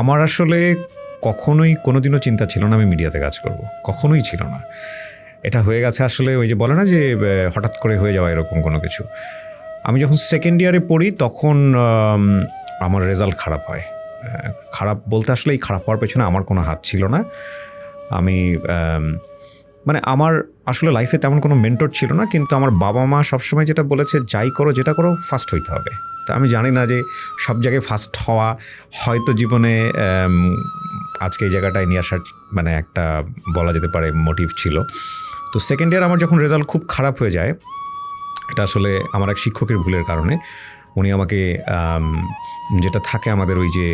আমার আসলে কখনোই কোনোদিনও চিন্তা ছিল না আমি মিডিয়াতে কাজ করব। কখনোই ছিল না। এটা হয়ে গেছে আসলে ওই যে বলে না যে হঠাৎ করে হয়ে যাওয়া এরকম কোনো কিছু। আমি যখন সেকেন্ড ইয়ারে পড়ি তখন আমার রেজাল্ট খারাপ হয়। খারাপ বলতে আসলে এই খারাপ হওয়ার পেছনে আমার কোনো হাত ছিল না। আমি আম, মানে আমার আসলে লাইফে তেমন কোনো মেন্টর ছিল না, কিন্তু আমার বাবা মা সবসময় যেটা বলেছে, যাই করো, যেটা করো ফার্স্ট হইতে হবে। তা আমি জানি না যে সব জায়গায় ফার্স্ট হওয়া হয়তো জীবনে আজকে এই জায়গাটায় নিয়ে আসার মানে একটা বলা যেতে পারে মোটিভ ছিল। তো সেকেন্ড ইয়ার আমার যখন রেজাল্ট খুব খারাপ হয়ে যায়, এটা আসলে আমার এক শিক্ষকের ভুলের কারণে, উনি আমাকে যেটা থাকে আমাদের ওই যে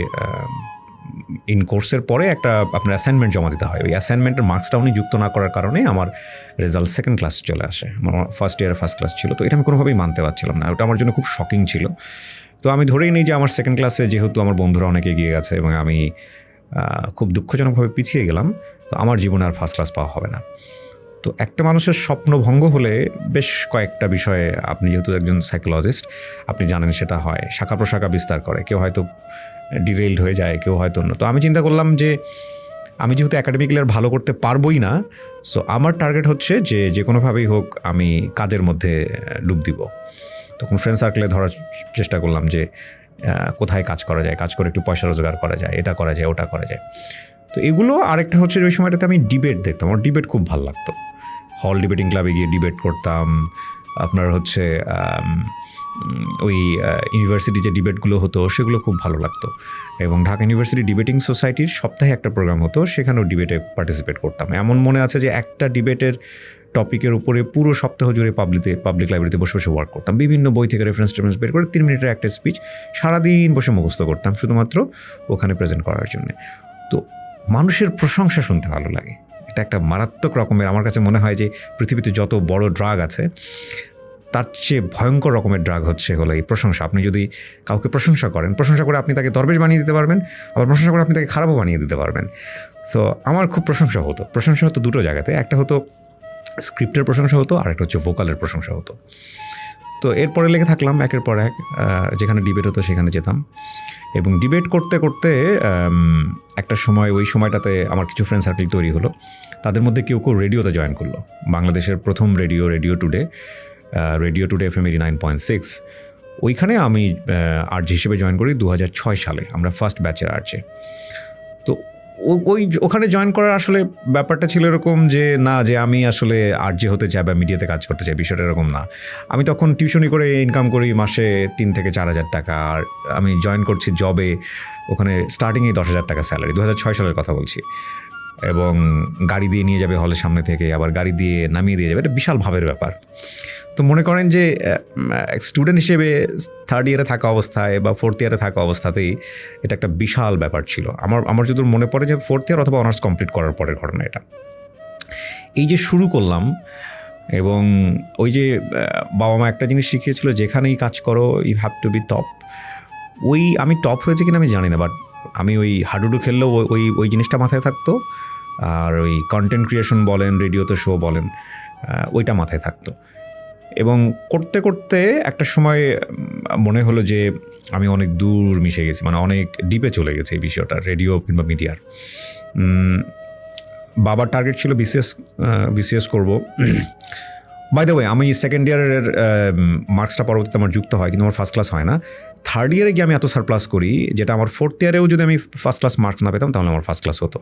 ইন কোর্সের পরে একটা আপনার অ্যাসাইনমেন্ট জমা দিতে হয়। ওই অ্যাসাইনমেন্টের মার্কসটা উনি যুক্ত না করার কারণে আমার রেজাল্ট সেকেন্ড ক্লাস চলে আসে। আমার ফার্স্ট ইয়ার ফার্স্ট ক্লাস ছিল, তো এটা আমি কোনোভাবেই মানতে পারছিলাম না। ওটা আমার জন্য খুব শকিং ছিল। তো আমি ধরেই নিই যে আমার সেকেন্ড ক্লাসে যেহেতু আমার বন্ধুরা অনেকে এগিয়ে গেছে এবং আমি খুব দুঃখজনকভাবে পিছিয়ে গেলাম, তো আমার জীবনে আর ফার্স্ট ক্লাস পাওয়া হবে না। তো একটা মানুষের স্বপ্ন ভঙ্গ হলে বেশ কয়েকটা বিষয়ে আপনি যেহেতু একজন সাইকোলজিস্ট আপনি জানেন সেটা হয়। শাখা প্রশাখা বিস্তার করে। কেউ হয়তো ডিরেইলড হয়ে যায়, কেউ হয়তো অন্য। তো আমি চিন্তা করলাম যে, আমি যেহেতু একাডেমিক্যালি আর ভালো করতে পারবোই না সো আমার টার্গেট হচ্ছে যে যে কোনোভাবেই হোক আমি কাজের মধ্যে ডুব দিব। তখন ফ্রেন্ড সার্কেলে ধরার চেষ্টা করলাম যে কোথায় কাজ করা যায়, কাজ করে একটু পয়সা রোজগার করা যায়, এটা করা যায়, ওটা করা যায়। তো এগুলো আরেকটা হচ্ছে ওই সময়টাতে আমি ডিবেট দেখতাম, আমার ডিবেট খুব ভালো লাগতো। হল ডিবেটিং ক্লাবে গিয়ে ডিবেট করতাম, আপনার হচ্ছে ওই ইউনিভার্সিটি যে ডিবেটগুলো হতো, সেগুলো খুব ভালো লাগতো। এবং ঢাকা ইউনিভার্সিটি ডিবেটিং সোসাইটির সপ্তাহে একটা প্রোগ্রাম হতো, সেখানেও ডিবেটে পার্টিসিপেট করতাম। এমন মনে আছে যে একটা ডিবেটের টপিকের উপরে পুরো সপ্তাহ জুড়ে পাবলিতে পাবলিক লাইব্রেরিতে বসে বসে ওয়ার্ক করতাম। বিভিন্ন বই থেকে রেফারেন্স টেফারেন্স বের করে তিন মিনিটের একটা স্পিচ সারাদিন বসে মুখস্থ করতাম, শুধুমাত্র ওখানে প্রেজেন্ট করার জন্য। তো মানুষের প্রশংসা শুনতে ভালো লাগে। এটা একটা মারাত্মক রকমের, আমার কাছে মনে হয় যে পৃথিবীতে যত বড় ড্রাগ আছে তার চেয়ে ভয়ঙ্কর রকমের ড্রাগ হচ্ছে হলো এই প্রশংসা। আপনি যদি কাউকে প্রশংসা করেন, প্রশংসা করে আপনি তাকে দরবেশ বানিয়ে দিতে পারবেন, আবার প্রশংসা করে আপনি তাকে খারাপও বানিয়ে দিতে পারবেন। তো আমার খুব প্রশংসা হতো। প্রশংসা হতো দুটো জায়গাতে। একটা হতো স্ক্রিপ্টের প্রশংসা হতো আর একটা হচ্ছে ভোকালের প্রশংসা হতো। তো এরপরে লেগে থাকলাম একের পর এক যেখানে ডিবেট হতো সেখানে যেতাম। এবং ডিবেট করতে করতে একটা সময়, ওই সময়টাতে আমার কিছু ফ্রেন্ড সার্কেল তৈরি হলো। তাদের মধ্যে কেউ কেউ রেডিওতে জয়েন করল। বাংলাদেশের প্রথম radio radio today radio today F M eighty nine point six ওইখানে আমি আর্জি হিসেবে জয়েন করি দু হাজার ছয় সালে। আমরা ফার্স্ট ব্যাচের আর্জে। তো ওই ওখানে জয়েন করার আসলে ব্যাপারটা ছিল এরকম যে, না, যে আমি আসলে আর্জে হতে চাই বা মিডিয়াতে কাজ করতে চাই, বিষয়টা এরকম না। আমি তখন টিউশনি করে ইনকাম করি, মাসে তিন থেকে চার হাজার টাকা। আর আমি জয়েন করছি জবে ওখানে স্টার্টিংয়ে দশ হাজার টাকা স্যালারি দু হাজার ছয় সালের কথা বলছি। এবং গাড়ি দিয়ে নিয়ে যাবে হলের সামনে থেকে, আবার গাড়ি দিয়ে নামিয়ে দিয়ে যাবে। এটা বিশাল ভাবের ব্যাপার। তো মনে করেন যে স্টুডেন্ট হিসেবে থার্ড ইয়ারে থাকা অবস্থায় বা ফোর্থ ইয়ারে থাকা অবস্থাতেই এটা একটা বিশাল ব্যাপার ছিল। আমার আমার যদি মনে পড়ে যে ফোর্থ ইয়ার অথবা অনার্স কমপ্লিট করার পরের ঘটনা এটা। এই যে শুরু করলাম এবং ওই যে বাবা মা একটা জিনিস শিখিয়েছিল, যেখানেই কাজ করো you have to be top ওই আমি টপ হয়েছে কিনা আমি জানি না বাট আমি ওই হাডুডু খেললেও ওই- ওই জিনিসটা মাথায় থাকতো। আর ওই কন্টেন্ট ক্রিয়েশন বলেন রেডিওতে শো বলেন ওইটা মাথায় থাকতো। এবং করতে করতে একটা সময় মনে হলো যে আমি অনেক দূর মিশে গেছি মানে অনেক ডিপে চলে গেছে এই বিষয়টা রেডিও কিংবা মিডিয়ার। বাবার টার্গেট ছিল বিসিএস বিসিএস করব। বাই দ্য ওয়ে আমি সেকেন্ড ইয়ারের মার্কসটা পরবর্তীতে আমার যুক্ত হয়, কিন্তু আমার ফার্স্ট ক্লাস হয় না। থার্ড ইয়ারে গিয়ে আমি এত সারপ্লাস করি, যেটা আমার ফোর্থ ইয়ারেও যদি আমি ফার্স্ট ক্লাস মার্কস না পেতাম, তাহলে আমার ফার্স্ট ক্লাস হতো।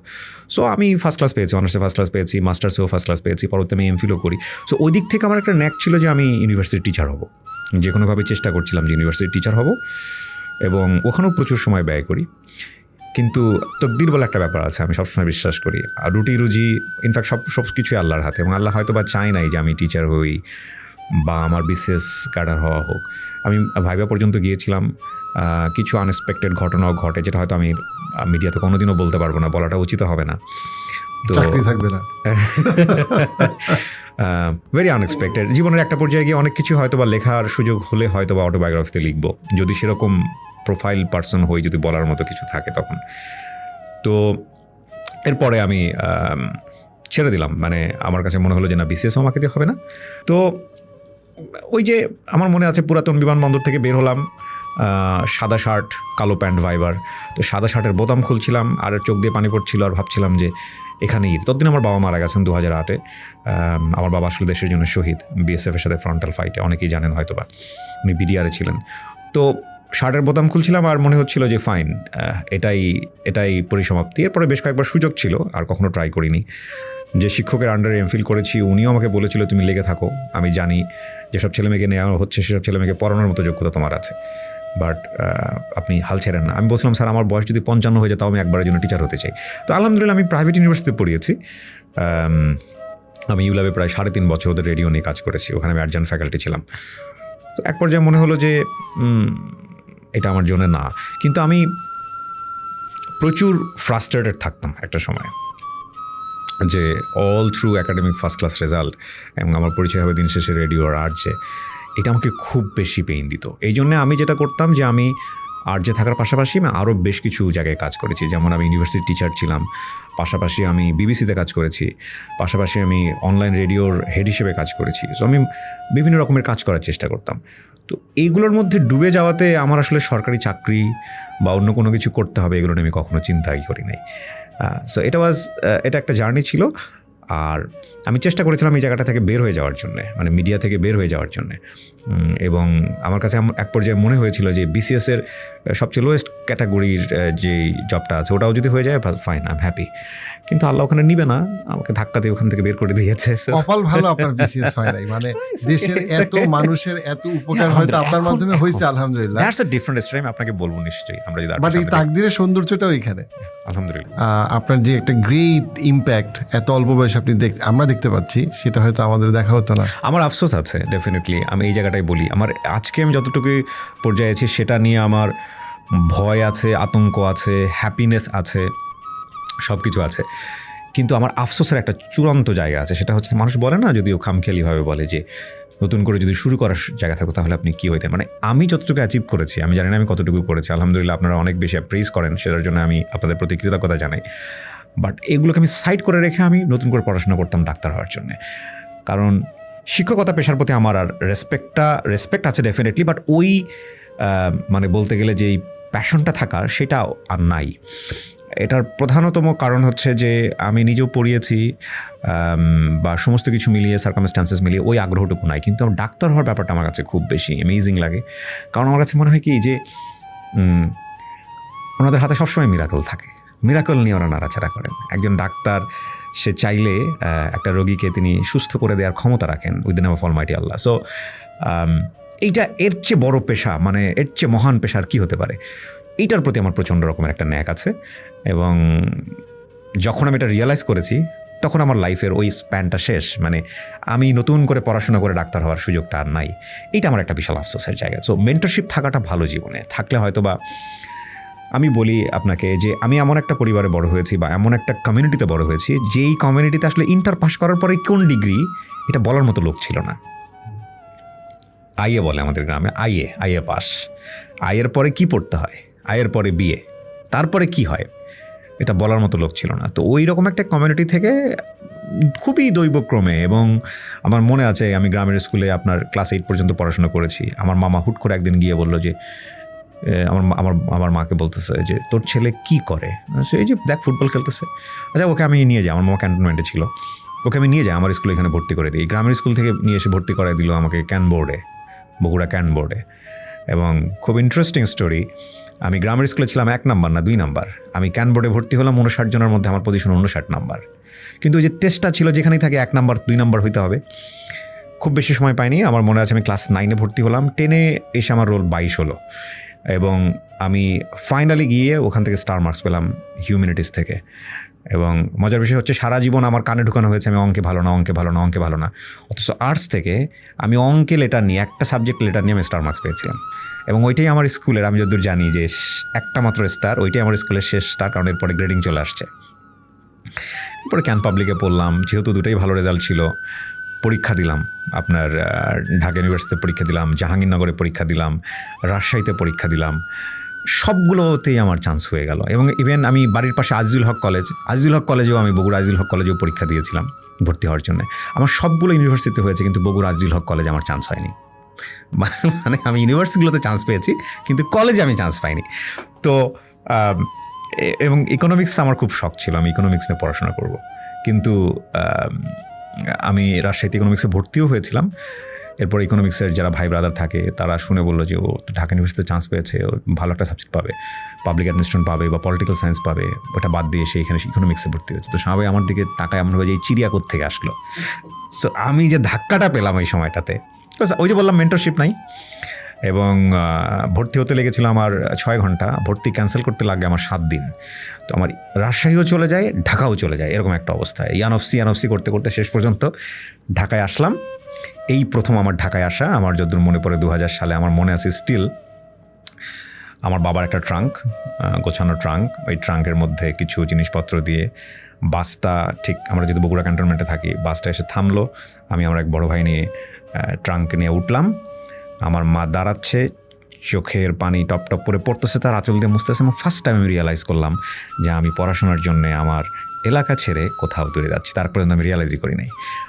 সো আমি ফার্স্ট ক্লাস পেয়েছি অনার্সে ফার্স্ট ক্লাস পেয়েছি মাস্টার্সেও ফার্স্ট ক্লাস পেয়েছি, পরবর্তী আমি এমফিলও করি। সো ওই দিক থেকে আমার একটা ন্যাক ছিল যে আমি ইউনিভার্সিটির টিচার হব। যে কোনোভাবে চেষ্টা করছিলাম যে ইউনিভার্সিটির টিচার হব, এবং ওখানেও প্রচুর সময় ব্যয় করি। কিন্তু তকদির বলে একটা ব্যাপার আছে, আমি সবসময় বিশ্বাস করি আর রুটি, রুজি ইনফ্যাক্ট সব সব কিছুই আল্লাহর হাতে, এবং আল্লাহ হয়তো বা চায় নাই যে আমি টিচার হই বা আমার বিশেষ ক্যাডার হওয়া হোক। আমি ভাইবা পর্যন্ত গিয়েছিলাম। কিছু আনএক্সপেক্টেড ঘটনাও ঘটে যেটা হয়তো আমি মিডিয়াতে কোনোদিনও বলতে পারব না বলাটা উচিত হবে না। তো চাকরি থাকবে না। ভেরি আনএক্সপেক্টেড জীবনের একটা পর্যায়ে গিয়ে অনেক কিছু হয়তো বা লেখার সুযোগ হলে হয়তো বা অটোবায়োগ্রাফিতে লিখব। যদি সেরকম প্রোফাইল পার্সন হই যদি বলার মতো কিছু থাকে তখন। তো এরপরে আমি ছেড়ে দিলাম। মানে আমার কাছে মনে হলো যে না বিসিএস আমাকে দিয়ে হবে না। তো ওই যে আমার মনে আছে পুরাতন বিমানবন্দর থেকে বের হলাম সাদা শার্ট, কালো প্যান্ট, ভাইবার। তো সাদা শার্টের বোতাম খুলছিলাম, আর চোখ দিয়ে পানি পড়ছিল, আর ভাবছিলাম যে এখানে ঈদ। ততদিন আমার বাবা মারা গেছেন দু হাজার আটে আমার বাবা আসলে দেশের জন্য শহীদ বিএসএফের সাথে ফ্রন্টাল ফাইটে অনেকেই জানেন হয়তো বা উনি বিডিআরে ছিলেন। তো শার্টের বোতাম খুলছিলাম, আর মনে হচ্ছিল যে ফাইন এটাই এটাই পরিসমাপ্তি। এরপরে বেশ কয়েকবার সুযোগ ছিল, আর কখনো ট্রাই করিনি। যে শিক্ষকের আন্ডারে এমফিল করেছি, উনিও আমাকে বলেছিল, তুমি লেগে থাকো, আমি জানি যেসব ছেলেমেয়েকে নেওয়া হচ্ছে, সেসব ছেলেমেয়েকে পড়ানোর মতো যোগ্যতা তোমার আছে। বাট আপনি হাল ছেড়েন না। আমি বলছিলাম, স্যার, আমার বয়স যদি পঞ্চান্ন হয়ে যায়, তাও আমি একবারের জন্য টিচার হতে চাই। তো আলহামদুলিল্লাহ, আমি প্রাইভেট ইউনিভার্সিটিতে পড়িয়েছি। আমি ইউল্যাবে প্রায় সাড়ে তিন বছর ওদের রেডিও নিয়ে কাজ করেছি। ওখানে আমি অ্যাডজান ফ্যাকাল্টি ছিলাম। তো এক পর্যায়ে মনে হলো যে এটা আমার জন্য না। কিন্তু আমি প্রচুর ফ্রাস্ট্রেটেড থাকতাম একটা সময়। যে all through academic first class result এবং আমার পরিচয় হবে দিন শেষে রেডিও আর আর্টসে এটা আমাকে খুব বেশি পেইন দিত। এই জন্যে আমি যেটা করতাম যে আমি আর্টসে থাকার পাশাপাশি আমি আরও বেশ কিছু জায়গায় কাজ করেছি। যেমন আমি ইউনিভার্সিটি টিচার ছিলাম, পাশাপাশি আমি বিবিসিতে কাজ করেছি, পাশাপাশি আমি অনলাইন রেডিওর হেড হিসেবে কাজ করেছি। সো আমি বিভিন্ন রকমের কাজ করার চেষ্টা করতাম। তো এইগুলোর মধ্যে ডুবে যাওয়াতে আমার আসলে সরকারি চাকরি বা অন্য কোনো কিছু করতে হবে, এগুলো নিয়ে আমি কখনো চিন্তাই করি নাই। সো এটা ওয়াজ এটা একটা জার্নি ছিল। আর আমি চেষ্টা করেছিলাম এই জায়গাটা থেকে বের হয়ে যাওয়ার জন্যে মানে মিডিয়া থেকে বের হয়ে যাওয়ার জন্যে। এবং আমার কাছে এক পর্যায়ে মনে হয়েছিল যে বিসিএসের সবচেয়ে লোয়েস্ট ক্যাটাগরির যে জবটা আছে, ওটাও যদি হয়ে যায় ফাইন আই এম হ্যাপি কিন্তু আল্লাহ ওখানে নিবে না আমাকে ধাক্কা দিয়ে ওখান থেকে বের করে দিয়েছে কপাল ভালো আপনার বিসিএস হয় নাই মানে দেশের এত মানুষের এত উপকার হয়তো আপনার মাধ্যমে হয়েছে আলহামদুলিল্লাহ। Different story, আমি আপনাকে বলব নিশ্চয়ই আমরা যদি বাট এই তাকদিরের আলহামদুলিল্লাহ। আপনার যে একটা গ্রেট ইম্প্যাক্ট এত অল্প বয়সে আপনি দেখ আমরা দেখতে পাচ্ছি সেটা হয়তো আমাদের দেখা হতো না। আমার আফসোস আছে ডেফিনেটলি আমি এই জায়গাটাই বলি। আমার আজকে আমি যতটুকু পর্যায়ে আছি সেটা নিয়ে আমার ভয় আছে আতঙ্ক আছে হ্যাপিনেস আছে। সব কিছু আছে। কিন্তু আমার আফসোসের একটা চূড়ান্ত জায়গা আছে, সেটা হচ্ছে মানুষ বলে না যদিও খামখেয়ালিভাবে বলে যে, নতুন করে যদি শুরু করার জায়গা থাকতো তাহলে আপনি কী হইতেন মানে আমি যতটুকু অ্যাচিভ করেছি, আমি জানি না আমি কতটুকু করেছি, আলহামদুলিল্লাহ আপনারা অনেক বেশি অ্যাপ্রেস করেন, সেটার জন্য আমি আপনাদের প্রতি কৃতজ্ঞতা জানাই। বাট এগুলোকে আমি সাইড করে রেখে আমি নতুন করে পড়াশোনা করতাম ডাক্তার হওয়ার জন্যে। কারণ শিক্ষকতা পেশার প্রতি আমার আর রেসপেক্টটা রেসপেক্ট আছে ডেফিনেটলি বাট ওই মানে বলতে গেলে যেই প্যাশনটা থাকার, সেটা আর নাই। এটার প্রধানতম কারণ হচ্ছে যে আমি নিজেও পড়িয়েছি বা সমস্ত কিছু মিলিয়ে সার্কামস্টান্সেস মিলিয়ে ওই আগ্রহটুকু নাই। কিন্তু আমার ডাক্তার হওয়ার ব্যাপারটা আমার কাছে খুব বেশি অ্যামেজিং লাগে। কারণ আমার কাছে মনে হয় কি যে ওনাদের হাতে সবসময় মিরাকল থাকে। মিরাকল নিয়ে ওরা নাড়াচাড়া করেন। একজন ডাক্তার, সে চাইলে একটা রোগীকে তিনি সুস্থ করে দেওয়ার ক্ষমতা রাখেন within of almighty Allah so এইটা এর চেয়ে বড় পেশা মানে এর চেয়ে মহান পেশা আর কি হতে পারে? এইটার প্রতি আমার প্রচণ্ড রকমের একটা ন্যাক আছে এবং যখন আমি এটা রিয়েলাইজ করেছি, তখন আমার লাইফের ওই স্প্যানটা শেষ। মানে আমি নতুন করে পড়াশোনা করে ডাক্তার হওয়ার সুযোগটা আর নাই। এটা আমার একটা বিশাল আফসোসের জায়গা। সো মেন্টরশিপ থাকাটা ভালো জীবনে। থাকলে হয়তো বা আমি বলি আপনাকে যে, আমি এমন একটা পরিবারে বড় হয়েছি বা এমন একটা কমিউনিটিতে বড় হয়েছি, যেই কমিউনিটিতে আসলে ইন্টার পাস করার পরে কোন ডিগ্রি এটা বলার মতো লোক ছিল না। আইএ বলে আমাদের গ্রামে আইএ আইএ পাস। আইয়ের পরে কি পড়তে হয়? আইয়ের পরে বিয়ে। তারপরে কি হয়? এটা বলার মতো লোক ছিল না। তো ওই রকম একটা কমিউনিটি থেকে খুবই দৈবক্রমে এবং আমার মনে আছে, আমি গ্রামের স্কুলে আপনার ক্লাস এইট পর্যন্ত পড়াশোনা করেছি। আমার মামা হুট করে একদিন গিয়ে বলল যে আমার আমার আমার মাকে বলতেছে যে, তোর ছেলে কি করে? সে এই যে, দেখ, ফুটবল খেলতেছে। আচ্ছা ওকে আমি নিয়ে যাই। আমার মামা ক্যান্টনমেন্টে ছিল। ওকে আমি নিয়ে যাই, আমার স্কুলে এখানে ভর্তি করে দিই। গ্রামের স্কুল থেকে নিয়ে এসে ভর্তি করাই দিল আমাকে ক্যান বোর্ডে, বগুড়া ক্যান বোর্ডে। এবং খুব ইন্টারেস্টিং স্টোরি আমি গ্রামের স্কুলে ছিলাম এক নাম্বার না দুই নাম্বার আমি ক্যানবোর্ডে ভর্তি হলাম উনষাট জনের মধ্যে আমার পজিশন উনষাট নাম্বার কিন্তু ওই যে টেস্টটা ছিল যেখানেই থাকে এক নাম্বার দুই নাম্বার হইতে হবে। খুব বেশি সময় পাইনি, আমার মনে আছে আমি ক্লাস নাইনে ভর্তি হলাম টেনে এসে আমার রোল বাইশ হলো। এবং আমি ফাইনালি গিয়ে ওখান থেকে স্টার মার্কস পেলাম হিউম্যানিটিস থেকে। এবং মজার বিষয় হচ্ছে সারা জীবন আমার কানে ঢুকানো হয়েছে, আমি অঙ্কে ভালো না, অঙ্কে ভালো না, অঙ্কে ভালো না। অথচ আর্টস থেকে আমি অঙ্কে লেটার নিয়ে, একটা সাবজেক্ট লেটার নিয়ে আমি স্টার মার্কস পেয়েছিলাম। এবং ওইটাই আমার স্কুলের আমি যতদূর জানি যে একটা মাত্র স্টার ওইটাই আমার স্কুলের শেষ স্টার কারণ এরপরে গ্রেডিং চলে আসছে। এরপরে ক্যান পাবলিকে পড়লাম, যেহেতু দুটোই ভালো রেজাল্ট ছিল, পরীক্ষা দিলাম। আপনার ঢাকা ইউনিভার্সিটিতে পরীক্ষা দিলাম, জাহাঙ্গীরনগরে পরীক্ষা দিলাম, রাজশাহীতে পরীক্ষা দিলাম। সবগুলোতেই আমার চান্স হয়ে গেল। এবং ইভেন আমি বাড়ির পাশে আজিজুল হক কলেজ আজিজুল হক কলেজেও আমি বগুড়া আজিজুল হক কলেজেও পরীক্ষা দিয়েছিলাম ভর্তি হওয়ার জন্য। আমার সবগুলো ইউনিভার্সিটিতে হয়েছে, কিন্তু বগুড়া আজিজুল হক কলেজে আমার চান্স হয়নি। মানে আমি ইউনিভার্সিটিগুলোতে চান্স পেয়েছি, কিন্তু কলেজে আমি চান্স পাইনি। তো এবং ইকোনমিক্স আমার খুব শখ ছিল, আমি ইকোনমিক্স নিয়ে পড়াশোনা করব। কিন্তু, আমি রাজশাহীতে ইকোনমিক্সে ভর্তিও হয়েছিলাম। এরপর ইকোনমিক্সের যারা ভাই ব্রাদার থাকে, তারা শুনে বলল যে, ও, ঢাকা ইউনিভার্সিটিতে চান্স পেয়েছে, ও ভালো একটা সাবজেক্ট পাবে পাবলিক অ্যাডমিনিস্ট্রেশন পাবে বা পলিটিক্যাল সায়েন্স পাবে, ওটা বাদ দিয়ে সে এখানে ইকোনমিক্সে ভর্তি হয়েছে। তো সবাই আমার দিকে তাকায় এমনভাবে যে এই চিড়িয়া থেকে আসলো। সো আমি যে ধাক্কাটা পেলাম ওই সময়টাতে ওই যে বললাম মেন্টরশিপ নাই, এবং ভর্তি হতে লেগেছিল আমার ছয় ঘণ্টা, ভর্তি ক্যান্সেল করতে লাগে আমার সাত দিন। তো আমার রাজশাহীও চলে যায়, ঢাকাও চলে যায়, এরকম একটা অবস্থায় ইয়ানফসি ইয়ানফসি করতে করতে শেষ পর্যন্ত ঢাকায় আসলাম এই প্রথম আমার ঢাকায় আসা, আমার যদ্দূর মনে পড়ে দু হাজার সালে আমার মনে আছে স্টিল আমার বাবার একটা ট্রাঙ্ক গোছানো ট্রাঙ্ক। ওই ট্রাঙ্কের মধ্যে কিছু জিনিসপত্র দিয়ে বাসটা ঠিক আমরা যদি বগুড়া ক্যান্টনমেন্টে থাকি, বাসটা এসে থামলো। আমি আমার এক বড় ভাই নিয়ে ট্রাঙ্ক নিয়ে উঠলাম। আমার মা দাঁড়াচ্ছে, চোখের পানি টপ টপ করে পড়তেছে, তার আঁচল দিয়ে মুছতেছে। আমার ফার্স্ট টাইম আমি রিয়েলাইজ করলাম যে আমি পড়াশোনার জন্য আমার এলাকা ছেড়ে কোথাও দূরে যাচ্ছি তার পর্যন্ত আমি রিয়ালাইজই করি নাই।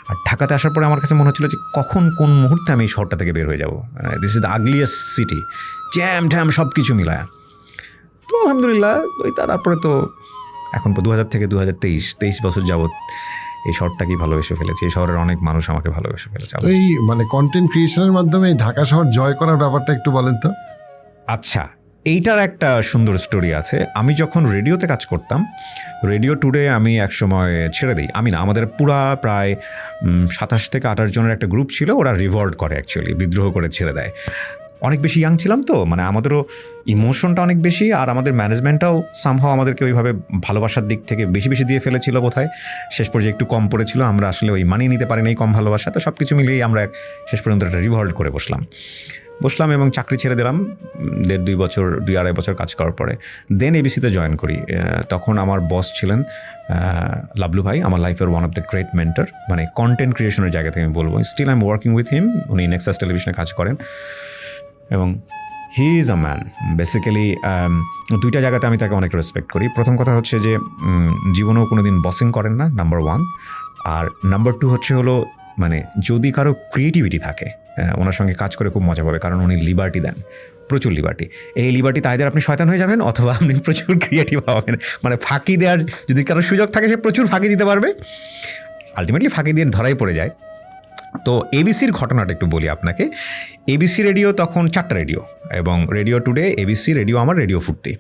আর ঢাকাতে আসার পরে আমার কাছে মনে হচ্ছিল যে কখন কোন মুহূর্তে আমি এই শহরটা থেকে বের হয়ে যাব। This is the ugliest city jam ট্যাম সব কিছু মিলায়। তো আলহামদুলিল্লাহ ওই তারপরে তো এখন দু হাজার থেকে দু হাজার তেইশ তেইশ বছর যাবৎ এই শহরটাকেই ভালোবেসে ফেলেছি। এই শহরের অনেক মানুষ আমাকে ভালোবেসে ফেলেছে। তো এই মানে কন্টেন্ট ক্রিয়েশনের মাধ্যমে ঢাকা শহর জয় করার ব্যাপারটা একটু বলেন তো। আচ্ছা এইটার একটা সুন্দর স্টোরি আছে। আমি যখন রেডিওতে কাজ করতাম, রেডিও টুডে আমি একসময় ছেড়ে দিই। আমি না, আমাদের পুরা প্রায় সাতাশ থেকে আঠাশ জনের একটা গ্রুপ ছিল, ওরা রিভল্ট করে অ্যাকচুয়ালি বিদ্রোহ করে ছেড়ে দেয়। অনেক বেশি ইয়াং ছিলাম তো মানে আমাদেরও ইমোশনটা অনেক বেশি, আর আমাদের ম্যানেজমেন্টটাও সামহাও আমাদেরকে ওইভাবে ভালোবাসার দিক থেকে বেশি বেশি দিয়ে ফেলেছিল বোধহয়। শেষ পর্যায়ে একটু কম পড়েছিল, আমরা আসলে ওই মানিয়ে নিতে পারিনি কম ভালোবাসা, তো সব কিছু মিলিয়েই আমরা শেষ পর্যন্ত একটা রিভল্ট করে বসলাম। বসলাম এবং চাকরি ছেড়ে দিলাম দেড় দুই বছর, দুই আড়াই বছর কাজ করার পরে। দেন এবিসিতে জয়েন করি। তখন আমার বস ছিলেন লাবলু ভাই, আমার লাইফের one of the great mentor মানে কন্টেন্ট ক্রিয়েশনের জায়গা থেকে আমি বলব। Still I am working with him উনি নেক্সাস টেলিভিশনে কাজ করেন। এবং he is a man basically দুইটা জায়গাতে আমি তাকে অনেক রেসপেক্ট করি। প্রথম কথা হচ্ছে যে জীবনেও কোনো দিন বসিং করেন না নাম্বার ওয়ান আর নাম্বার টু হচ্ছে হলো মানে যদি কারও ক্রিয়েটিভিটি থাকে ওনার সঙ্গে কাজ করে খুব মজা পাবে, কারণ উনি লিবার্টি দেন, প্রচুর লিবার্টি। এই লিবার্টি তাইদের আপনি শয়তান হয়ে যাবেন অথবা আপনি প্রচুর ক্রিয়েটিভ হবেন। মানে ফাঁকি দেওয়ার যদি কারও সুযোগ থাকে, সে প্রচুর ফাঁকি দিতে পারবে। আলটিমেটলি ফাঁকি দিয়ে ধরাই পড়ে যায়। তো এবিসির ঘটনাটা একটু বলি আপনাকে। এবিসি রেডিও তখন চারটা রেডিও, এবং রেডিও টুডে এবিসি, রেডিও আমার, রেডিও ফুর্তি।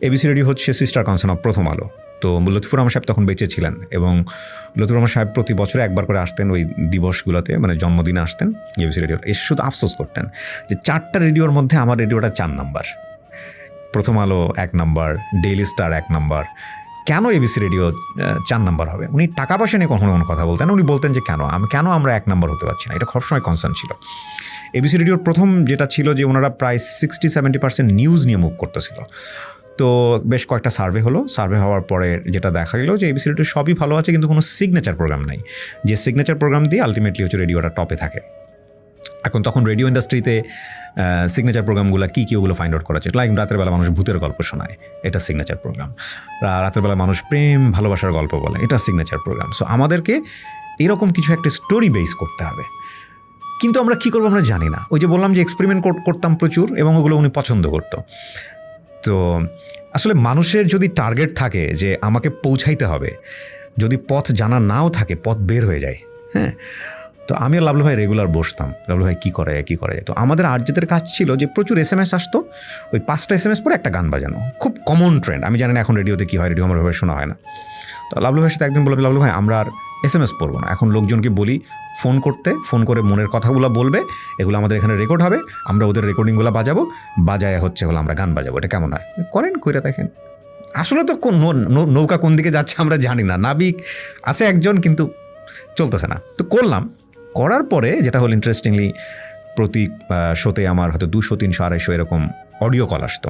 এবিসি রেডিও হচ্ছে sister concern of Prothom Alo. তো লতিফুর রহমান সাহেব তখন বেঁচে ছিলেন এবং লতিফুর রহমান সাহেব প্রতি বছরে একবার করে আসতেন ওই দিবসগুলোতে মানে জন্মদিনে আসতেন এবিসি রেডিও এসে শুধু আফসোস করতেন যে চারটা রেডিওর মধ্যে আমার রেডিওটা চার নাম্বার। প্রথম আলো এক নাম্বার, ডেইলি স্টার এক নাম্বার। কেন এবিসি রেডিও চার নাম্বার হবে? উনি টাকা পয়সা নিয়ে কখনো কোনো কথা বলতেন উনি বলতেন যে কেন? আমি কেন আমরা এক নাম্বার হতে পারছি না? এটা সবসময় কনসার্ন ছিল। এবিসি রেডিওর প্রথম যেটা ছিল যে ওনারা প্রায় সিক্সটি সেভেন্টি পার্সেন্ট নিউজ নিয়ে মুভ করতেছিল। তো বেশ কয়েকটা সার্ভে হলো। সার্ভে হওয়ার পরে যেটা দেখা গেলো যে এবিসি রেডিও সবই ভালো আছে, কিন্তু কোনো সিগনেচার প্রোগ্রাম নাই। যে সিগনেচার প্রোগ্রাম দিয়ে আলটিমেটলি হচ্ছে রেডিওটা টপে থাকে। এখন তখন রেডিও ইন্ডাস্ট্রিতে সিগনেচার প্রোগ্রামগুলো কী কী ওগুলো ফাইন্ড আউট করা যায় লাইক রাতের বেলা মানুষ ভূতের গল্প শোনায়, এটা সিগনেচার প্রোগ্রাম রাতের বেলা মানুষ প্রেম, ভালোবাসার গল্প বলে, এটা সিগনেচার প্রোগ্রাম সো আমাদেরকে এরকম কিছু একটা স্টোরি বেস করতে হবে। কিন্তু আমরা কী করব আমরা জানি না। ওই যে বললাম যে এক্সপেরিমেন্ট করতাম প্রচুর এবং ওগুলো উনি পছন্দ করতো। তো আসলে মানুষের যদি টার্গেট থাকে যে আমাকে পৌঁছাইতে হবে, যদি পথ জানা নাও থাকে, পথ বের হয়ে যায় হ্যাঁ? তো আমিও লাভলু ভাই রেগুলার বসতাম। লাভলু ভাই কী করা যায় কী করা? যায় তো আমাদের আর্যদের কাজ ছিল যে প্রচুর এস এম এস আসতো, ওই পাঁচটা এস এম এস পরে একটা গান বাজানো। খুব কমন ট্রেন্ড আমি জানি না এখন রেডিওতে কী হয় রেডিও আমার ভাবে শোনা হয় না। তো লাভলু ভাইয়ের সাথে একদিন বললাম লাভলু ভাই, আমরা আর এস এম এস পড়ব না। এখন লোকজনকে বলি, ফোন করতে, ফোন করে মনের কথাগুলো বলবে, এগুলো আমাদের এখানে রেকর্ড হবে, আমরা ওদের রেকর্ডিংগুলো বাজাবো, বাজায় হচ্ছে হলো আমরা গান বাজাবো, এটা কেমন হয়? করেন, কইরা দেখেন। আসলে তো কোন নৌকা কোন দিকে যাচ্ছে আমরা জানি না, নাবিক আছে একজন কিন্তু চলতেছে না। তো করলাম, করার পরে যেটা হলো ইন্টারেস্টিংলি প্রতি শোতে আমার হয়তো দুশো, তিনশো, আড়াইশো এরকম অডিও কল আসতো।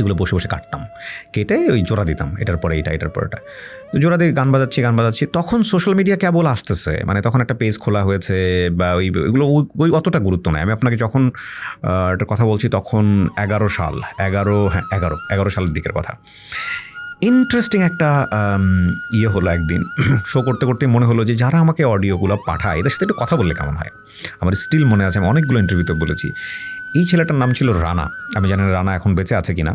এগুলো বসে বসে কাটতাম। কেটে ওই জোড়া দিতাম, এটার পরে এটা, এটার পরে এটা জোড়া দিয়ে গান বাজাচ্ছি গান বাজাচ্ছি। তখন সোশ্যাল মিডিয়া কেবল আসতেছে। মানে তখন একটা পেজ খোলা হয়েছে বা ওই ওইগুলো ওই- অতটা গুরুত্ব নেই। আমি আপনাকে যখন একটা কথা বলছি তখন এগারো সাল, এগারো হ্যাঁ এগারো এগারো সালের দিকের কথা। ইন্টারেস্টিং একটা ইয়ে হলো একদিন। শো করতে করতে মনে হলো যে যারা আমাকে অডিওগুলো পাঠায়, এদের সাথে একটু কথা বললে কেমন হয়? আমার স্টিল মনে আছে, আমি অনেকগুলো ইন্টারভিউতে বলেছি। এই ছেলেটার নাম ছিল রানা। আমি জানি না রানা এখন বেঁচে আছে কিনা।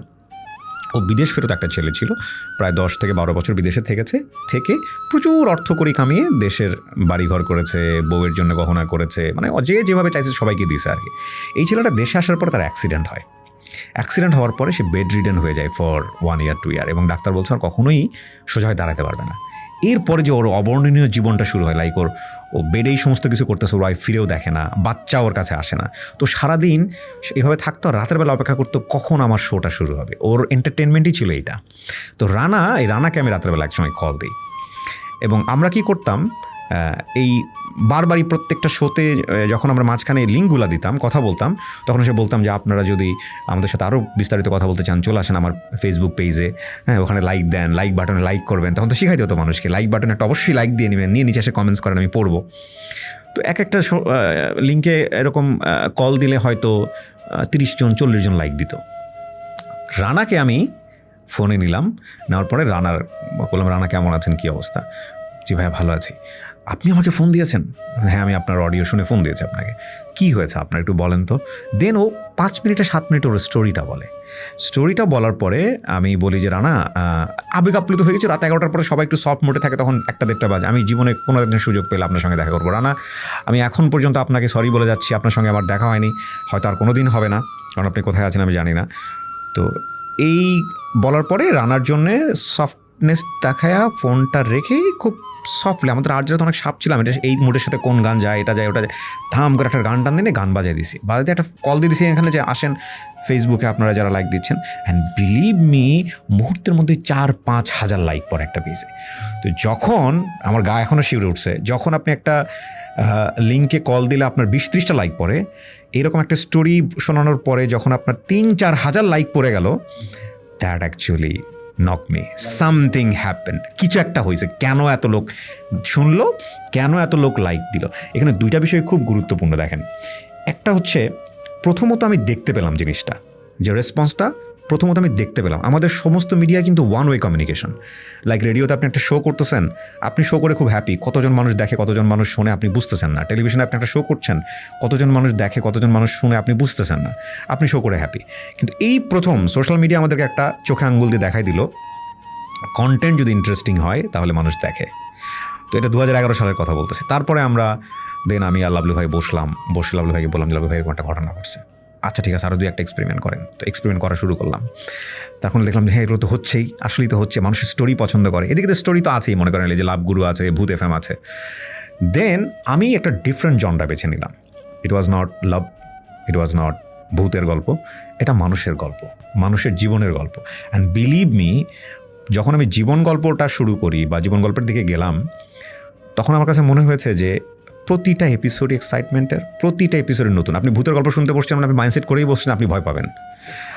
ও বিদেশ ফেরত একটা ছেলে ছিল, প্রায় দশ থেকে বারো বছর বিদেশে থেকেছে, থেকে প্রচুর অর্থ করি কামিয়ে দেশের বাড়িঘর করেছে, বউয়ের জন্য গহনা করেছে মানে যে যেভাবে চাইছে সবাইকে দিয়েছে আর কি। এই ছেলেটা দেশে আসার পর তার অ্যাক্সিডেন্ট হয়। অ্যাক্সিডেন্ট হওয়ার পরে সে বেড রিডেন হয়ে যায় for one year two year এবং ডাক্তার বলছে আর কখনোই সোজা হয়ে দাঁড়াতে পারবে না। এরপরে যে ওর অবর্ণনীয় জীবনটা শুরু হয় লাইক ওর, ও বেডেই সমস্ত কিছু করতেছে, ওর ওয়াইফ ফিরেও দেখে না বাচ্চা ওর কাছে আসে না। তো সারাদিন এভাবে থাকতো রাতের বেলা অপেক্ষা করতো কখন আমার শোটা শুরু হবে। ওর এন্টারটেনমেন্টই ছিল এইটা। তো রানা, এই রানাকে আমি রাতের বেলা একসময় কল দিই। এবং আমরা কি করতাম এই বারবারই প্রত্যেকটা শোতে যখন আমরা মাঝখানে লিঙ্কগুলো দিতাম, কথা বলতাম, তখন সে বলতাম যে, আপনারা যদি আমাদের সাথে আরও বিস্তারিত কথা বলতে চান, চলে আসেন আমার ফেসবুক পেজে হ্যাঁ ওখানে লাইক দেন লাইক বাটনে লাইক করবেন। তখন তো শিখাইতে হতো মানুষকে লাইক বাটনে একটা অবশ্যই লাইক দিয়ে নেবেন, নিয়ে নিচে এসে কমেন্টস করেন, আমি পড়ব। তো এক একটা লিঙ্কে এরকম কল দিলে হয়তো তিরিশ জন, চল্লিশ জন লাইক দিত। রানাকে আমি ফোনে নিলাম, নেওয়ার পরে রানার বললাম, রানা, কেমন আছেন? কী অবস্থা? জি ভাইয়া, ভালো আছি। আপনি আমাকে ফোন দিয়েছেন? হ্যাঁ আমি আপনার অডিও শুনে ফোন দিয়েছি আপনাকে। কি হয়েছে আপনার একটু বলেন তো। দেন ও পাঁচ মিনিটে সাত মিনিট ওর স্টোরিটা বলে। স্টোরিটা বলার পরে আমি বলি যে, রানা আবেগ আপ্লুত হয়ে গেছে। রাত এগারোটার পরে সবাই একটু সফট মোটে থাকে, তখন একটা দেড়টা বাজে। আমি জীবনে কোনো দিনের সুযোগ পেলে আপনার সঙ্গে দেখা করব। রানা, আমি এখন পর্যন্ত আপনাকে সরি বলে যাচ্ছি। আপনার সঙ্গে আমার দেখা হয়নি। হয়তো আর কোনো দিন হবে না। কারণ আপনি কোথায় আছেন আমি জানি না। তো এই বলার পরে রানার জন্যে সফটনেস দেখায়া ফোনটা রেখে খুব সফটলি আমাদের আর যেটা অনেক সাপ ছিলাম এটা এই মুডের সাথে কোন গান যায়, এটা যায়, ওটা যায়। ধাম করে একটা গান টান দিনে গান বাজিয়ে দিছি বাজাতে একটা কল দিয়ে দিছি এখানে যে আসেন ফেসবুকে আপনারা যারা লাইক দিচ্ছেন। অ্যান্ড বিলিভ মি মুহূর্তের মধ্যে চার পাঁচ হাজার লাইক পরে একটা পেজে তো যখন, আমার গা এখনও শিউরে উঠছে, যখন আপনি একটা লিঙ্কে কল দিলে আপনার বিশ ত্রিশটা লাইক পড়ে, এরকম একটা স্টোরি শোনানোর পরে যখন আপনার তিন চার হাজার লাইক পড়ে গেল that actually knock me something happen কিছু একটা হয়েছে। কেন এত লোক শুনলো? কেন এত লোক লাইক দিল? এখানে দুইটা বিষয় খুব গুরুত্বপূর্ণ দেখেন। একটা হচ্ছে, প্রথমত আমি দেখতে পেলাম জিনিসটা, যে রেসপন্সটা প্রথমত আমি দেখতে পেলাম, আমাদের সমস্ত মিডিয়া কিন্তু ওয়ান ওয়ে কমিউনিকেশন লাইক রেডিওতে আপনি একটা শো করতেছেন, আপনি শো করে খুব হ্যাপি কতজন মানুষ দেখে, কতজন মানুষ শোনে আপনি বুঝতেছেন না। টেলিভিশনে আপনি একটা শো করছেন, কতজন মানুষ দেখে, কতজন মানুষ শুনে আপনি বুঝতেছেন না, আপনি শো করে হ্যাপি কিন্তু এই প্রথম সোশ্যাল মিডিয়া আমাদেরকে একটা চোখে আঙ্গুল দিয়ে দেখাই দিল কন্টেন্ট যদি ইন্টারেস্টিং হয়, তাহলে মানুষ দেখে। তো এটা দু হাজার এগারো সালের কথা বলতেছি। তারপরে আমরা দেন আমি আর লাভলু ভাই বসলাম, বসে লাভলু ভাইকে বললাম লাভলু ভাই একটা ঘটনা ঘটছে। আচ্ছা ঠিক আছে আরও দুই একটা এক্সপেরিমেন্ট করেন। তো এক্সপেরিমেন্ট করা শুরু করলাম। তখন দেখলাম যে হ্যাঁ এগুলো তো হচ্ছেই, আসলেই তো হচ্ছে, মানুষের স্টোরি পছন্দ করে। এদিকে তো স্টোরি তো আছেই, মনে করেন যে লাভগুরু আছে, ভূত এফ এম আছে। দেন আমি একটা ডিফারেন্ট জনটা বেছে নিলাম। ইট was not love it was not ভূতের গল্প, এটা মানুষের গল্প, মানুষের জীবনের গল্প। অ্যান্ড বিলিভ মি যখন আমি জীবন গল্পটা শুরু করি বা জীবন গল্পের দিকে গেলাম, তখন আমার কাছে মনে হয়েছে যে প্রতিটা এপিসোড এক্সাইটমেন্টের প্রতিটা এপিসোডের নতুন। আপনি ভূতের গল্প শুনতে বসছেন মানে আপনি মাইন্ডসেট করেই বসছেন, আপনি ভয় পাবেন।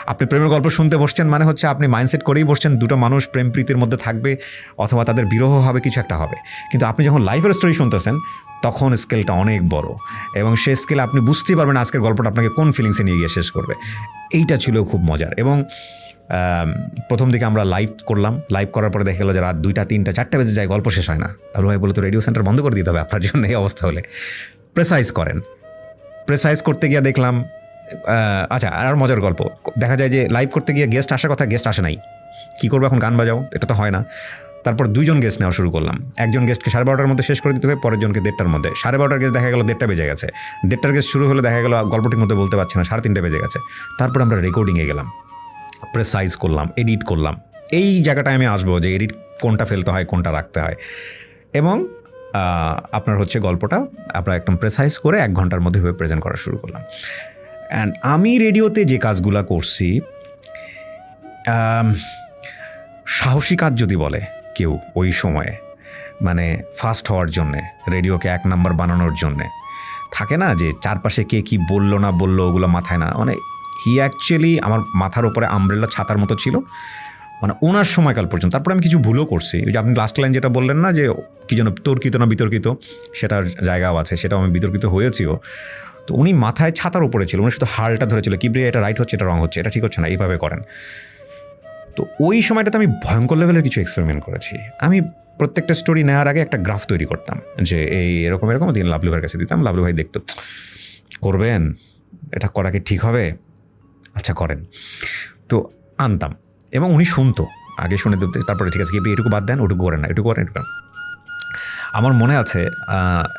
আপনি প্রেমের গল্প শুনতে বসছেন মানে হচ্ছে আপনি মাইন্ডসেট করেই বসছেন, দুটো মানুষ প্রেম প্রীতির মধ্যে থাকবে অথবা তাদের বিরহ হবে, কিছু একটা হবে। কিন্তু আপনি যখন লাইফের স্টোরি শুনতেছেন, তখন স্কেলটা অনেক বড় এবং সেই স্কেলে আপনি বুঝতেই পারবেন আজকের গল্পটা আপনাকে কোন ফিলিংসে নিয়ে গিয়ে শেষ করবে। এইটা ছিল খুব মজার এবং প্রথম দিকে আমরা লাইভ করলাম। লাইভ করার পরে দেখা গেলো যে রাত দুইটা, তিনটা, চারটা বেজে যায়, গল্প শেষ হয় না। তাহলে ভাই বলে তো রেডিও সেন্টার বন্ধ করে দিতে হবে আপনার জন্য এই অবস্থা হলে। প্রেসাইজ করেন। প্রেসাইজ করতে গিয়ে দেখলাম আচ্ছা আর মজার গল্প। দেখা যায় যে লাইভ করতে গিয়ে গেস্ট আসার কথা গেস্ট আসে নাই। কী করব এখন, গান বাজাও? এটা তো হয় না। তারপর দুইজন গেস্ট নেওয়া শুরু করলাম। একজন গেস্টকে সাড়ে বারোটার মধ্যে শেষ করে দিতে হবে পরের জনকে দেড়টার মধ্যে। সাড়ে বারোটার গেস্ট দেখা গেলো দেড়টা বেজে গেছে। দেড়টার গেস্ট শুরু হলে দেখা গেল গল্পটির মধ্যে বলতে পারছি না, সাড়ে তিনটে বেজে গেছে। তারপর আমরা রেকর্ডিংয়ে গেলাম। প্রেসাইজ করলাম এডিট করলাম। এই জায়গাটায় আমি আসব যে এডিট কোনটা ফেলতে হয়, কোনটা রাখতে হয়। এবং আপনার হচ্ছে গল্পটা আমরা একদম প্রেসাইজ করে এক ঘণ্টার মধ্যে ভেবে প্রেজেন্ট করা শুরু করলাম। অ্যান্ড আমি রেডিওতে যে কাজগুলো করছি সাহসী কাজ যদি বলে কেউ ওই সময়ে মানে ফাস্ট হওয়ার জন্যে, রেডিওকে এক নাম্বার বানানোর জন্যে, থাকে না যে চারপাশে কে কি বলল না বলল ওগুলো মাথায় না মানে হি অ্যাকচুয়ালি আমার মাথার উপরে আমব্রেলা ছাতার মতো ছিল। মানে ওনার সময়কাল পর্যন্ত। তারপরে আমি কিছু ভুলও করছি। ওই যে আপনি লাস্ট লাইন যেটা বললেন না যে কী যেন তর্কিত না বিতর্কিত, সেটার জায়গাও আছে, সেটাও আমি বিতর্কিত হয়েছিও। তো উনি মাথায় ছাতার উপরে ছিল, উনি শুধু হালটা ধরেছিল, কি এটা রাইট হচ্ছে, এটা রং হচ্ছে, এটা ঠিক হচ্ছে না, এইভাবে করেন। তো ওই সময়টাতে আমি ভয়ঙ্কর লেভেলের কিছু এক্সপেরিমেন্ট করেছি। আমি প্রত্যেকটা স্টোরি নেওয়ার আগে একটা গ্রাফ তৈরি করতাম, যে এই এরকম এরকম, দিন লাভলু ভাইয়ের কাছে দিতাম লাভলু ভাই দেখতো, করবেন, এটা করা কি ঠিক হবে? আচ্ছা করেন। তো আনতাম। এবং উনি শুনতো। আগে শুনে তারপরে ঠিক আছে কি এটুকু বাদ দেন, ওটুকু করেন না, এটুকু করেন, এটুকু আমার মনে আছে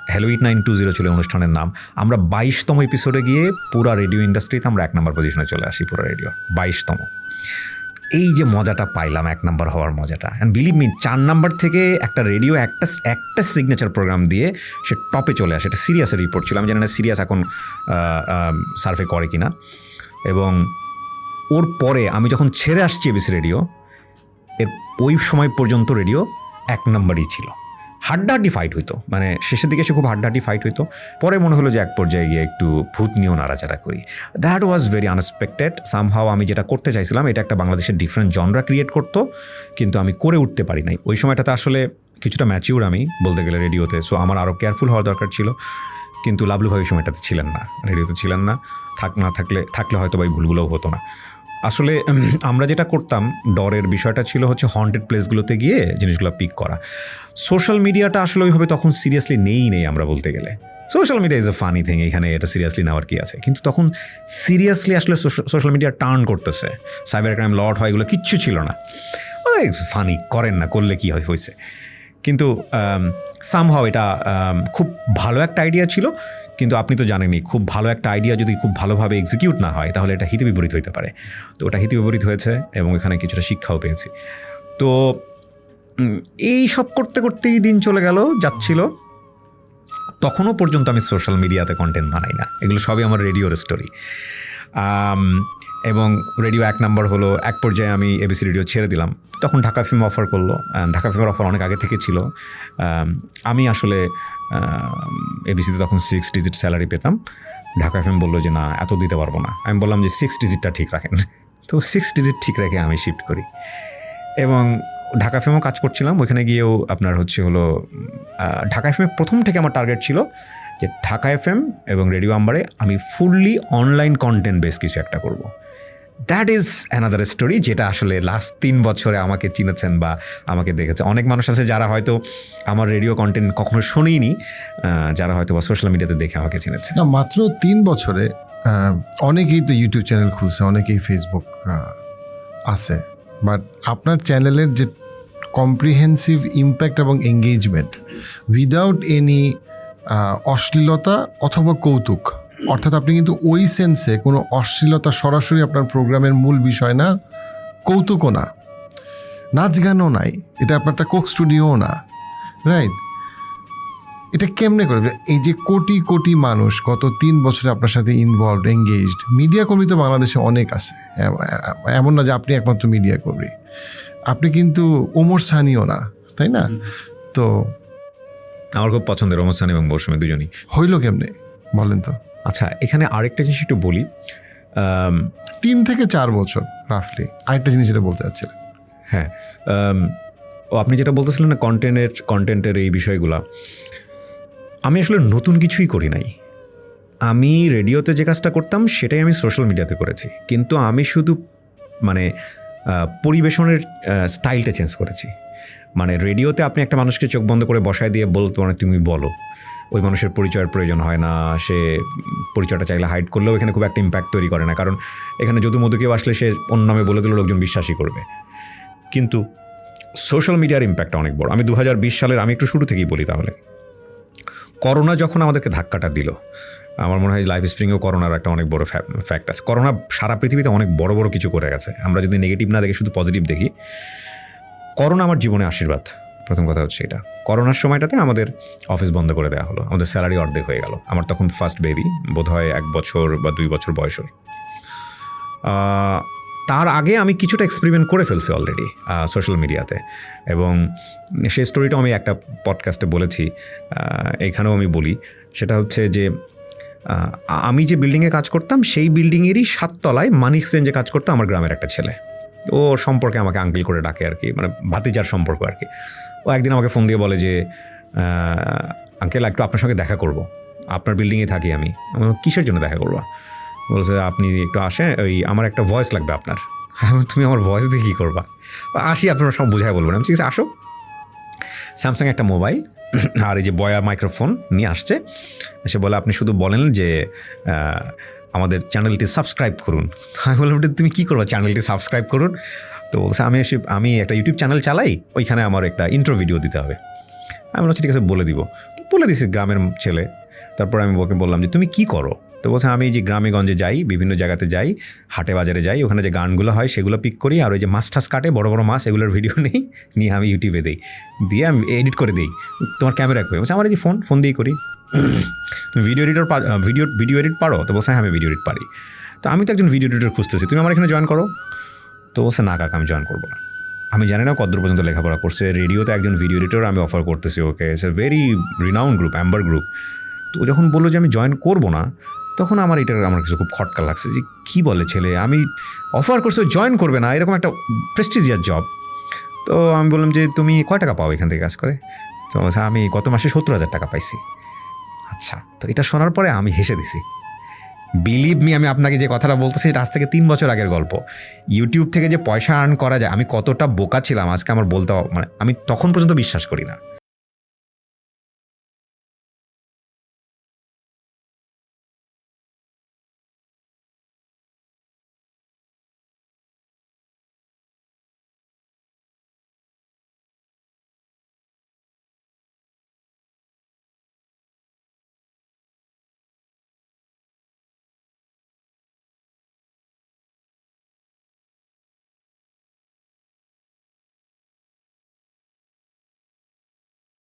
hello eight nine two zero ছিল অনুষ্ঠানের নাম। আমরা বাইশতম এপিসোডে গিয়ে পুরো রেডিও ইন্ডাস্ট্রিতে আমরা এক নম্বর পজিশনে চলে আসি, পুরো রেডিও বাইশতম। এই যে মজাটা পাইলাম, এক নাম্বার হওয়ার মজাটা। অ্যান্ড বিলিভ মি চার নাম্বার থেকে একটা রেডিও একটা একটা সিগনেচার প্রোগ্রাম দিয়ে সে টপে চলে আসে। এটা সিরিয়াসের রিপোর্ট ছিল। আমি জানি না সিরিয়াস এখন সার্ভে করে কিনা। এবং ওর পরে আমি যখন ছেড়ে আসছি এবিসি রেডিও, এর ওই সময় পর্যন্ত রেডিও এক নম্বরই ছিল। হাড্ডাহাড্ডি ফাইট হইতো। মানে শেষের দিকে সে খুব হাড্ডাহাড্ডি ফাইট হইতো। পরে মনে হলো যে এক পর্যায়ে গিয়ে একটু ভূত নিয়েও নাড়াচাড়া করি। That was very unexpected somehow আমি যেটা করতে চাইছিলাম, এটা একটা বাংলাদেশের ডিফারেন্ট জনরা ক্রিয়েট করতো, কিন্তু আমি করে উঠতে পারি নাই। ওই সময়টাতে আসলে কিছুটা ম্যাচিউর আমি বলতে গেলে রেডিওতে সো আমার আরও কেয়ারফুল হওয়া দরকার ছিল। কিন্তু লাভলু ভাই ওই সময়টাতে ছিলেন না, রেডিওতে ছিলেন না। থাক, না থাকলে থাকলে হয়তো এই ভুলগুলোও হতো না। আসলে আমরা যেটা করতাম, ডরের বিষয়টা ছিল হচ্ছে হন্টেড প্লেসগুলোতে গিয়ে জিনিসগুলো পিক করা। সোশ্যাল মিডিয়াটা আসলে ওইভাবে তখন সিরিয়াসলি নেই নেই আমরা বলতে গেলে। Social media is a funny thing এখানে এটা সিরিয়াসলি নেওয়ার কি আছে? কিন্তু তখন সিরিয়াসলি আসলে সোশ্যাল মিডিয়া টার্ন করতেছে। সাইবার ক্রাইম লট হয়, এগুলো কিচ্ছু ছিল না। ফানি করেন না, করলে কি হয় হয়েছে কিন্তু সামহাও এটা um, খুব ভালো একটা আইডিয়া ছিল। কিন্তু আপনি তো জানেনই খুব ভালো একটা আইডিয়া যদি খুব ভালোভাবে এক্সিকিউট না হয় তাহলে এটা হিতে বিপরীত হইতে পারে। তো ওটা হিতে বিপরীত হয়েছে এবং এখানে কিছুটা শিক্ষাও পেয়েছি। তো এই সব করতে করতেই দিন চলে গেল যাচ্ছিল। তখনও পর্যন্ত আমি সোশ্যাল মিডিয়াতে কন্টেন্ট বানাই না। এগুলো সবই আমার রেডিওর স্টোরি এবং রেডিও এক নাম্বার হলো, এক পর্যায়ে আমি এবিসি রেডিও ছেড়ে দিলাম। তখন ঢাকা ফিল্ম অফার করল ঢাকা ফিল্মের অফার অনেক আগে থেকে ছিল। আমি আসলে এবিসিতে তখন সিক্স ডিজিট স্যালারি পেতাম। ঢাকা ফিল্ম বলল যে, না, এত দিতে পারব না। আমি বললাম যে সিক্স ডিজিটটা ঠিক রাখেন। তো সিক্স ডিজিট ঠিক রেখে আমি শিফট করি। এবং ঢাকা ফিল্মও কাজ করছিলাম। ওইখানে গিয়েও আপনার হচ্ছে হলো ঢাকা এফএমে প্রথম থেকে আমার টার্গেট ছিল যে, ঢাকা এফএম এবং রেডিও আম্বারে আমি ফুললি অনলাইন কন্টেন্ট বেস কিছু একটা করব। দ্যাট ইজ অ্যানাদার স্টোরি যেটা আসলে লাস্ট তিন বছরে আমাকে চিনেছেন বা আমাকে দেখেছে অনেক মানুষ আছে যারা হয়তো আমার রেডিও কন্টেন্ট কখনো শুনেইনি যারা হয়তো বা সোশ্যাল মিডিয়াতে দেখে আমাকে চিনেছে না, মাত্র তিন বছরে অনেকেই তো ইউটিউব চ্যানেল খুলছে, অনেকেই ফেসবুক আছে। বাট আপনার চ্যানেলের যে কম্প্রিহেন্সিভ ইম্প্যাক্ট এবং এঙ্গেজমেন্ট উইদাউট এনি অশ্লীলতা অথবা কৌতুক অর্থাৎ আপনি কিন্তু ওই সেন্সে কোনো অশ্লীলতা সরাসরি আপনার প্রোগ্রামের মূল বিষয় না কৌতুকও না। নাচ গানও নাই এটা আপনার একটা কোক স্টুডিওও না রাইট এটা কেমনে করবে? এই যে কোটি কোটি মানুষ গত তিন বছরে আপনার সাথে ইনভলভ এঙ্গেজড মিডিয়া কর্মী তো বাংলাদেশে অনেক আছে। এমন না যে আপনি একমাত্র মিডিয়া কর্মী। আপনি কিন্তু ওমর সানিও না তাই না? তো আমার খুব পছন্দের ওমর খান এবং মৌসুমী দুজনই। হইল কেমনে? বলেন তো। আচ্ছা এখানে আরেকটা জিনিস একটু বলি। তিন থেকে চার বছর রাফলি আরেকটা জিনিস যেটা বলতে চাচ্ছিলেন হ্যাঁ ও আপনি যেটা বলতেছিলেন না কন্টেন্টের কন্টেন্টের এই বিষয়গুলা আমি আসলে নতুন কিছুই করি নাই। আমি রেডিওতে যে কাজটা করতাম সেটাই আমি সোশ্যাল মিডিয়াতে করেছি। কিন্তু আমি শুধু মানে পরিবেশনের স্টাইলটা চেঞ্জ করেছি। মানে রেডিওতে আপনি একটা মানুষকে চোখ বন্ধ করে বসায় দিয়ে বলতো মানে তুমি বলো। ওই মানুষের পরিচয়ের প্রয়োজন হয় না, সে পরিচয়টা চাইলে হাইড করলেও এখানে খুব একটা ইম্প্যাক্ট তৈরি করে না। কারণ এখানে যদু মধু কেউ আসলে সে অন্য নামে বলে দিলে লোকজন বিশ্বাসই করবে। কিন্তু সোশ্যাল মিডিয়ার ইম্প্যাক্টটা অনেক বড়। আমি দু হাজার বিশ সালের, আমি একটু শুরু থেকেই বলি তাহলে। করোনা যখন আমাদেরকে ধাক্কাটা দিল, আমার মনে হয় লাইফ স্প্রিংয়েও করোনার একটা অনেক বড় ফ্যাক্ট আছে। করোনা সারা পৃথিবীতে অনেক বড় বড় কিছু করে গেছে। আমরা যদি নেগেটিভ না দেখে, শুধু পজিটিভ দেখি। করোনা আমার জীবনে আশীর্বাদ। প্রথম কথা হচ্ছে এটা। করোনার সময়টাতে আমাদের অফিস বন্ধ করে দেওয়া হলো। আমাদের স্যালারি অর্ধেক হয়ে গেল। আমার তখন ফার্স্ট বেবি বোধ হয় এক বছর বা দুই বছর বয়সের তার আগে আমি কিছুটা এক্সপেরিমেন্ট করে ফেলছি অলরেডি সোশ্যাল মিডিয়াতে এবং সেই স্টোরিটাও আমি একটা পডকাস্টে বলেছি এখানেও আমি বলি। সেটা হচ্ছে যে আমি যে বিল্ডিংয়ে কাজ করতাম, সেই বিল্ডিংয়েরই সাততলায় মানিক সেন যে কাজ করতো আমার গ্রামের একটা ছেলে। ও সম্পর্কে আমাকে আঙ্কেল করে ডাকে আর কি মানে ভাতিজার সম্পর্ক আর কি। ও একদিন আমাকে ফোন দিয়ে বলে যে আঙ্কেল একটু আপনার সঙ্গে দেখা করব। আপনার বিল্ডিংয়ে থাকি আমি। কিসের জন্য দেখা করব? বলছে, আপনি একটু আসেন, ওই আমার একটা ভয়েস লাগবে আপনার। তুমি আমার ভয়েস দিয়ে কী করবা? আসি, আপনার সব বোঝায় বলবেন আমি ঠিক আছে, আসো। স্যামসাং একটা মোবাইল আর এই যে বয়া মাইক্রোফোন নিয়ে আসছে। এসে বলে, আপনি শুধু বলেন যে আমাদের চ্যানেলটি সাবস্ক্রাইব করুন। আমি বললাম, তুমি কী করব? চ্যানেলটি সাবস্ক্রাইব করুন। তো বলছে আমি এসে, আমি একটা ইউটিউব চ্যানেল চালাই, ওইখানে আমার একটা ইন্ট্রো ভিডিও দিতে হবে। আমি বলছি ঠিক আছে, বলে দিব। তো বলে দিছি গ্রামের ছেলে। তারপর আমি ওকে বললাম যে, তুমি কি করো? তো বলছে, আমি যে গ্রামে গঞ্জে যাই, বিভিন্ন জায়গাতে যাই, হাটে বাজারে যাই, ওখানে যে গানগুলো হয়, সেগুলো পিক করি, আর ওই যে মাছ টাছ কাটে, বড় বড় মাছ, এগুলোর ভিডিও নেই, নিয়ে আমি ইউটিউবে দিই। দিয়ে আমি এডিট করে দিই। তোমার ক্যামেরা কই? বলছে, আমার এই যে ফোন ফোন দিয়েই করি। তুমি video editor video video edit পারো? তো বলছে হ্যাঁ আমি ভিডিও এডিট পারি। তো আমি তো একজন ভিডিও এডিটর খুঁজতেছি। তুমি আমার এখানে জয়েন করো। তো বলছে না কাকা, আমি জয়েন করব না। আমি জানি না কতদূর পর্যন্ত লেখাপড়া করছে। রেডিওতে একজন ভিডিও এডিটর আমি অফার করতেছি okay. It's a very renowned group Amber group তো যখন বলল যে আমি জয়েন করব না, তখন আমার এটার আমার কিছু খুব খটকা লাগছে যে কী বলে ছেলে, আমি অফার করছে জয়েন করবে না, এরকম একটা প্রেস্টিজিয়ার জব তো আমি বললাম যে তুমি কয় টাকা পাও এখান থেকে কাজ করে? তো আমি গত মাসে সত্তর হাজার টাকা পাইছি। আচ্ছা তো এটা শোনার পরে আমি হেসে দিছি। বিলিভ মি আমি আপনাকে যে কথাটা বলতেছি, এটা আজ থেকে তিন বছর আগের গল্প। ইউটিউব থেকে যে পয়সা আর্ন করা যায়, আমি কতটা বোকা ছিলাম আজকে আমার বলতে মানে আমি তখন পর্যন্ত বিশ্বাস করি না।